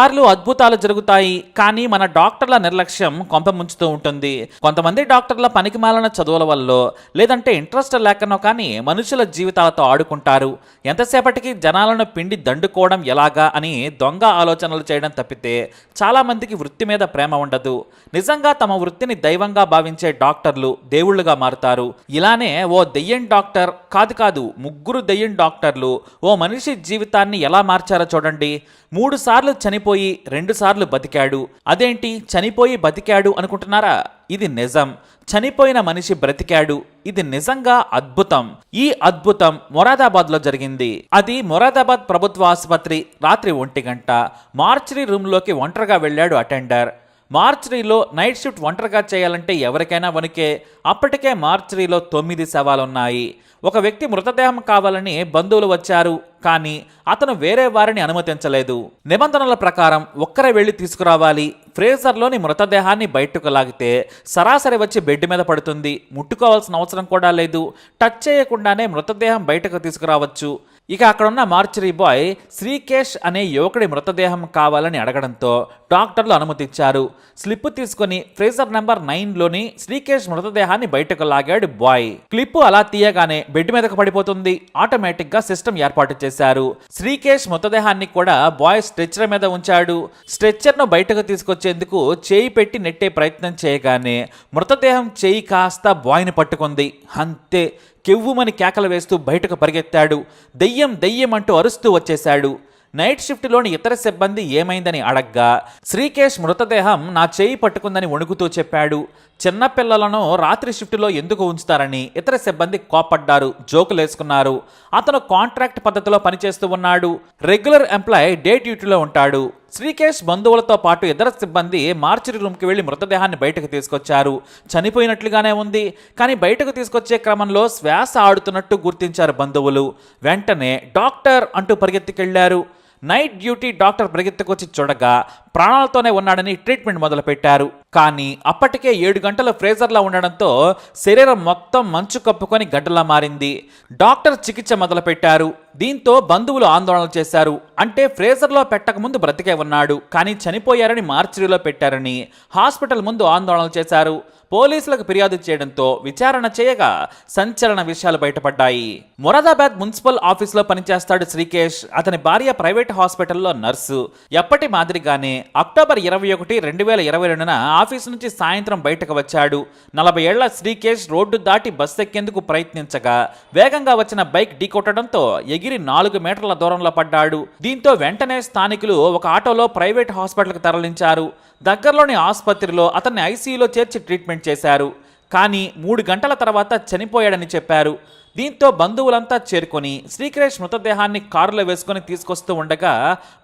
సార్లు అద్భుతాలు జరుగుతాయి కానీ మన డాక్టర్ల నిర్లక్ష్యం కొంప ముంచుతూ ఉంటుంది. కొంతమంది డాక్టర్ల పనికిమాలిన చదువుల వల్ల లేదంటే ఇంట్రెస్ట్ లేకనో కానీ మనుషుల జీవితాలతో ఆడుకుంటారు. ఎంతసేపటికి జనాలను పిండి దండుకోవడం ఎలాగా అని దొంగ ఆలోచనలు చేయడం తప్పితే చాలా మందికి వృత్తి మీద ప్రేమ ఉండదు. నిజంగా తమ వృత్తిని దైవంగా భావించే డాక్టర్లు దేవుళ్ళుగా మారుతారు. ఇలానే ఓ దెయ్యం డాక్టర్ కాదు కాదు ముగ్గురు దెయ్యం డాక్టర్లు ఓ మనిషి జీవితాన్ని ఎలా మార్చారో చూడండి. మూడు సార్లు చనిపో చనిపోయి రెండుసార్లు బతికాడు. అదేంటి? చనిపోయి బతికాడు అనుకుంటున్నారా? ఇది నిజం. చనిపోయిన మనిషి బ్రతికాడు. ఇది నిజంగా అద్భుతం. ఈ అద్భుతం మొరాదాబాద్లో జరిగింది. అది మొరాదాబాద్ ప్రభుత్వ ఆసుపత్రి రాత్రి ఒంటి గంట. మార్చరీ రూమ్లోకి ఒంటరిగా వెళ్ళాడు అటెండర్. మార్చరీలో నైట్ షిఫ్ట్ ఒంటరిగా చేయాలంటే ఎవరికైనా వణికే. అప్పటికే మార్చరీలో తొమ్మిది శవాలున్నాయి. ఒక వ్యక్తి మృతదేహం కావాలని బంధువులు వచ్చారు కానీ అతను వేరే వారిని అనుమతించలేదు. నిబంధనల ప్రకారం ఒక్కరే వెళ్ళి తీసుకురావాలి. ఫ్రేజర్లోని మృతదేహాన్ని బయటకు లాగితే సరాసరి వచ్చి బెడ్ మీద పడుతుంది. ముట్టుకోవాల్సిన అవసరం కూడా లేదు. టచ్ చేయకుండానే మృతదేహం బయటకు తీసుకురావచ్చు. ఇక అక్కడున్న మార్చరీ బాయ్ శ్రీకేష్ అనే యువకుడి మృతదేహం కావాలని అడగడంతో డాక్టర్లు అనుమతిచ్చారు స్లిప్ తీసుకుని ఫ్రీజర్ నెంబర్ నైన్లోని శ్రీకేష్ మృతదేహాన్ని బయటకు లాగాడు బాయ్. క్లిప్ అలా తీయగానే బెడ్ మీదకు పడిపోతుంది. ఆటోమేటిక్గా సిస్టమ్ ఏర్పాటు చేశారు. శ్రీకేష్ మృతదేహాన్ని కూడా బాయ్ స్ట్రెచ్చర్ మీద ఉంచాడు. స్ట్రెచ్చర్ను బయటకు తీసుకొచ్చేందుకు చేయి పెట్టి నెట్టే ప్రయత్నం చేయగానే మృతదేహం చేయి కాస్త బాయ్ని పట్టుకుంది. అంతే. కెవ్వుమని కేకలు వేస్తూ బయటకు పరిగెత్తాడు. దెయ్యం దెయ్యం అంటూ అరుస్తూ వచ్చేశాడు. నైట్ షిఫ్ట్లోని ఇతర సిబ్బంది ఏమైందని అడగ్గా శ్రీకేష్ మృతదేహం నా చేయి పట్టుకుందని వణుకుతూ చెప్పాడు. చిన్నపిల్లలను రాత్రి షిఫ్ట్లో ఎందుకు ఉంచుతారని ఇతర సిబ్బంది కోపడ్డారు జోకులేసుకున్నారు అతను కాంట్రాక్ట్ పద్ధతిలో పనిచేస్తూ ఉన్నాడు. రెగ్యులర్ ఎంప్లాయ్ డే డ్యూటీలో ఉంటాడు. శ్రీకేష్ బంధువులతో పాటు ఇతర సిబ్బంది మార్చరీ రూమ్కి వెళ్ళి మృతదేహాన్ని బయటకు తీసుకొచ్చారు. చనిపోయినట్లుగానే ఉంది. కానీ బయటకు తీసుకొచ్చే క్రమంలో శ్వాస ఆడుతున్నట్టు గుర్తించారు బంధువులు. వెంటనే డాక్టర్ అంటూ పరిగెత్తికెళ్ళారు. నైట్ డ్యూటీ డాక్టర్ పరిగెత్తుకొచ్చి చూడగా ప్రాణాలతోనే ఉన్నాడని ట్రీట్మెంట్ మొదలుపెట్టారు. కానీ అప్పటికే ఏడు గంటల ఫ్రేజర్లా ఉండడంతో శరీరం మొత్తం మంచు కప్పుకొని గడ్డలా మారింది. డాక్టర్ చికిత్స మొదలుపెట్టారు. దీంతో బంధువులు ఆందోళన చేశారు. అంటే ఫ్రేజర్లో పెట్టకముందు బ్రతికే ఉన్నాడు. కానీ చనిపోయారని మార్చిరీలో పెట్టారని హాస్పిటల్ ముందు ఆందోళన చేశారు. పోలీసులకు ఫిర్యాదు చేయడంతో విచారణ చేయగా సంచలన విషయాలు బయటపడ్డాయి. మొరాదాబాద్ మున్సిపల్ ఆఫీస్లో పనిచేస్తాడు శ్రీకేష్. అతని భార్య ప్రైవేట్ హాస్పిటల్లో నర్సు. ఎప్పటి మాదిరిగానే అక్టోబర్ ఇరవై ఒకటి రెండు వేల ఇరవై రెండున ఆఫీసు నుంచి సాయంత్రం బయటకు వచ్చాడు. నలభై ఏళ్ళ శ్రీకేష్ రోడ్డు దాటి బస్ ఎక్కేందుకు ప్రయత్నించగా వేగంగా వచ్చిన బైక్ ఢీకొట్టడంతో ఎగిరి నాలుగు మీటర్ల దూరంలో పడ్డాడు. దీంతో వెంటనే స్థానికులు ఒక ఆటోలో ప్రైవేట్ హాస్పిటల్కి తరలించారు. దగ్గరలోని ఆసుపత్రిలో అతన్ని ఐసీయూలో చేర్చి ట్రీట్మెంట్ చేశారు. కానీ మూడు గంటల తర్వాత చనిపోయాడని చెప్పారు. దీంతో బంధువులంతా చేరుకొని శ్రీకరేష్ మృతదేహాన్ని కారులో వేసుకొని తీసుకొస్తూ ఉండగా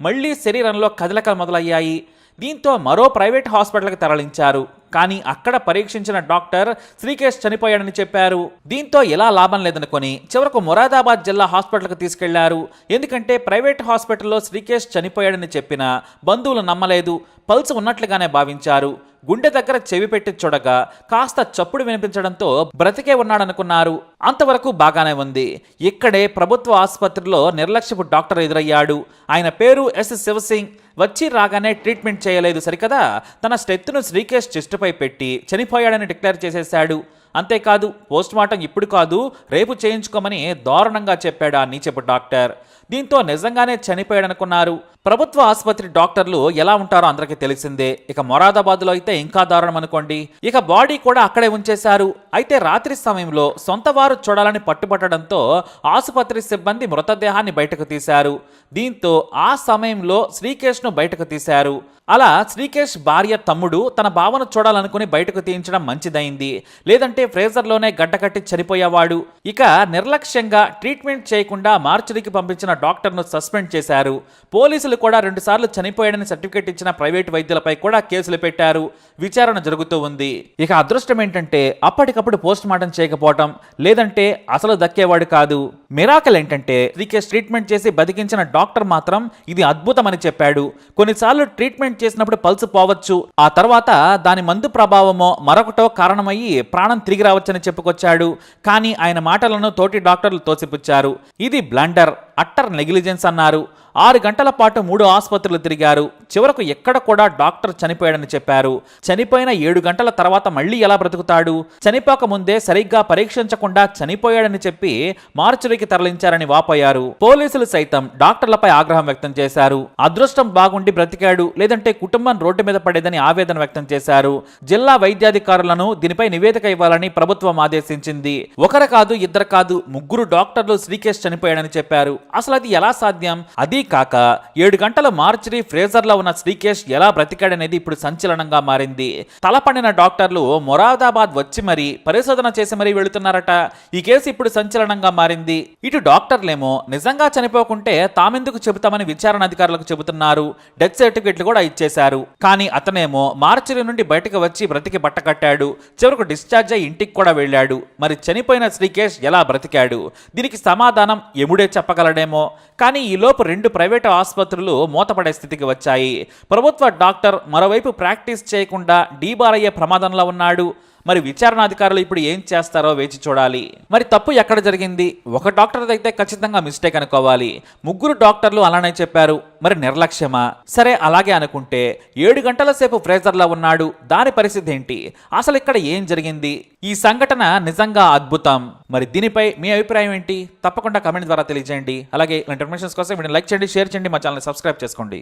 మళ్ళీ శరీరంలో కదలకలు మొదలయ్యాయి. దీంతో మరో ప్రైవేట్ హాస్పిటల్కి తరలించారు. కానీ అక్కడ పరీక్షించిన డాక్టర్ శ్రీకేష్ చనిపోయాడని చెప్పారు. దీంతో ఎలా లాభం లేదనుకొని చివరకు మొరాదాబాద్ జిల్లా హాస్పిటల్కి తీసుకెళ్ళారు. ఎందుకంటే ప్రైవేట్ హాస్పిటల్లో శ్రీకేష్ చనిపోయాడని చెప్పిన బంధువులు నమ్మలేదు. పల్స్ ఉన్నట్లుగానే భావించారు. గుండె దగ్గర చెవి పెట్టి చూడగా కాస్త చప్పుడు వినిపించడంతో బ్రతికే ఉన్నాడనుకున్నారు. అంతవరకు బాగానే ఉంది. ఇక్కడే ప్రభుత్వ ఆసుపత్రిలో నిర్లక్ష్యపు డాక్టర్ ఎదురయ్యాడు. ఆయన పేరు ఎస్. శివసింగ్. వచ్చి రాగానే ట్రీట్మెంట్ చేయలేదు సరికదా? తన స్టెత్తును శ్రీకేష్ చెస్ట్ చెస్టుపై పెట్టి చనిపోయాడని డిక్లేర్ చేసేశాడు. అంతేకాదు పోస్ట్మార్టం ఇప్పుడు కాదు రేపు చేయించుకోమని దారుణంగా చెప్పాడు ఆ నీచపు డాక్టర్. దీంతో నిజంగానే చనిపోయాడనుకున్నారు. ప్రభుత్వ ఆసుపత్రి డాక్టర్లు ఎలా ఉంటారో అందరికీ తెలిసిందే. ఇక మొరాదాబాద్లో అయితే ఇంకా దారుణం అనుకోండి. ఇక బాడీ కూడా అక్కడే ఉంచేశారు. అయితే రాత్రి సమయంలో సొంత వారు చూడాలని పట్టుబట్టడంతో ఆసుపత్రి సిబ్బంది మృతదేహాన్ని బయటకు తీశారు. దీంతో ఆ సమయంలో శ్రీకేష్ను బయటకు తీశారు. అలా శ్రీకేష్ భార్య తమ్ముడు తన భావన చూడాలనుకుని బయటకు తీయించడం మంచిదైంది. లేదంటే ఫ్రేజర్లోనే గడ్డకట్టి చనిపోయేవాడు. ఇక నిర్లక్ష్యంగా ట్రీట్మెంట్ చేయకుండా మార్చురికి పంపించిన డాక్టర్ను సస్పెండ్ చేశారు. పోలీసులు కూడా రెండుసార్లు చనిపోయాడని సర్టిఫికేట్ ఇచ్చిన ప్రైవేట్ వైద్యులపై కూడా కేసులు పెట్టారు. విచారణ జరుగుతూ ఉంది. ఇక అదృష్టం ఏంటంటే అప్పటికప్పుడు పోస్ట్ మార్టం చేయకపోవటం లేదంటే అసలు దక్కేవాడు కాదు. మిరాకల్ ఏంటంటే శ్రీకేష్ ట్రీట్మెంట్ చేసి బతికించిన డాక్టర్ మాత్రం ఇది అద్భుతమని చెప్పాడు. కొన్నిసార్లు ట్రీట్మెంట్ చేసినప్పుడు పల్స్ పోవచ్చు. ఆ తర్వాత దాని మందు ప్రభావమో మరొకటో కారణమయ్యి ప్రాణం తిరిగి రావచ్చని చెప్పుకొచ్చాడు. కానీ ఆయన మాటలను తోటి డాక్టర్లు తోసిపుచ్చారు. ఇది బ్లండర్. అట్టర్ నెగ్లిజెన్స్ అన్నారు. ఆరు గంటల పాటు మూడు ఆసుపత్రులు తిరిగారు. చివరకు ఎక్కడ కూడా డాక్టర్ చనిపోయాడని చెప్పారు. చనిపోయిన ఏడు గంటల తర్వాత మళ్ళీ ఎలా బ్రతుకుతాడు? చనిపోక ముందే సరిగ్గా పరీక్షించకుండా చనిపోయాడని చెప్పి మార్చురికి తరలించారని వాపోయారు. పోలీసులు సైతం డాక్టర్లపై ఆగ్రహం వ్యక్తం చేశారు. అదృష్టం బాగుండి బ్రతికాడు లేదంటే కుటుంబం రోడ్డు మీద పడేదని ఆవేదన వ్యక్తం చేశారు. జిల్లా వైద్యాధికారులను దీనిపై నివేదిక ఇవ్వాలని ప్రభుత్వం ఆదేశించింది. ఒకరు కాదు ఇద్దరు కాదు ముగ్గురు డాక్టర్లు శ్రీకేష్ చనిపోయాడని చెప్పారు. అసలు అది ఎలా సాధ్యం? అదీ కాక ఏడు గంటల మార్చరీ ఫ్రేజర్లో ఉన్న శ్రీకేష్ ఎలా బ్రతికాడనేది ఇప్పుడు సంచలనంగా మారింది. తలపడిన డాక్టర్లు మొరాదాబాద్ వచ్చి మరీ పరిశోధన చేసి మరీ వెళుతున్నారట. ఈ కేసు ఇప్పుడు సంచలనంగా మారింది. ఇటు డాక్టర్లేమో నిజంగా చనిపోకుంటే తామెందుకు చెబుతామని విచారణ అధికారులకు చెబుతున్నారు. డెత్ సర్టిఫికెట్లు కూడా ఇచ్చేశారు. కానీ అతనేమో మార్చరీ నుండి బయటకు వచ్చి బ్రతికి బట్టకట్టాడు చివరకు డిశ్చార్జ్ అయి ఇంటికి కూడా వెళ్ళాడు. మరి చనిపోయిన శ్రీకేష్ ఎలా బ్రతికాడు? దీనికి సమాధానం ఎముడే చెప్పగలడేమో కానీ ఈలోపు రెండు ప్రైవేటు ఆసుపత్రులు మూతపడే స్థితికి వచ్చాయి. ప్రభుత్వ డాక్టర్ మరోవైపు ప్రాక్టీస్ చేయకుండా డీబార్ అయ్యే ప్రమాదంలో ఉన్నాడు. మరి విచారణాధికారులు ఇప్పుడు ఏం చేస్తారో వేచి చూడాలి. మరి తప్పు ఎక్కడ జరిగింది? ఒక డాక్టర్ అయితే ఖచ్చితంగా మిస్టేక్ అనుకోవాలి. ముగ్గురు డాక్టర్లు అలానే చెప్పారు. మరి నిర్లక్ష్యమా? సరే అలాగే అనుకుంటే ఏడు గంటల సేపు ఫ్రేజర్లో ఉన్నాడు. దాని పరిస్థితి ఏంటి? అసలు ఇక్కడ ఏం జరిగింది? ఈ సంఘటన నిజంగా అద్భుతం. మరి దీనిపై మీ అభిప్రాయం ఏంటి? తప్పకుండా కమెంట్ ద్వారా తెలియజేయండి. అలాగే ఇలాంటి ఇన్ఫర్మేషన్స్ కోసం వీడిని లైక్ చేయండి షేర్ చేయండి మా ఛానల్ సబ్స్క్రైబ్ చేసుకోండి.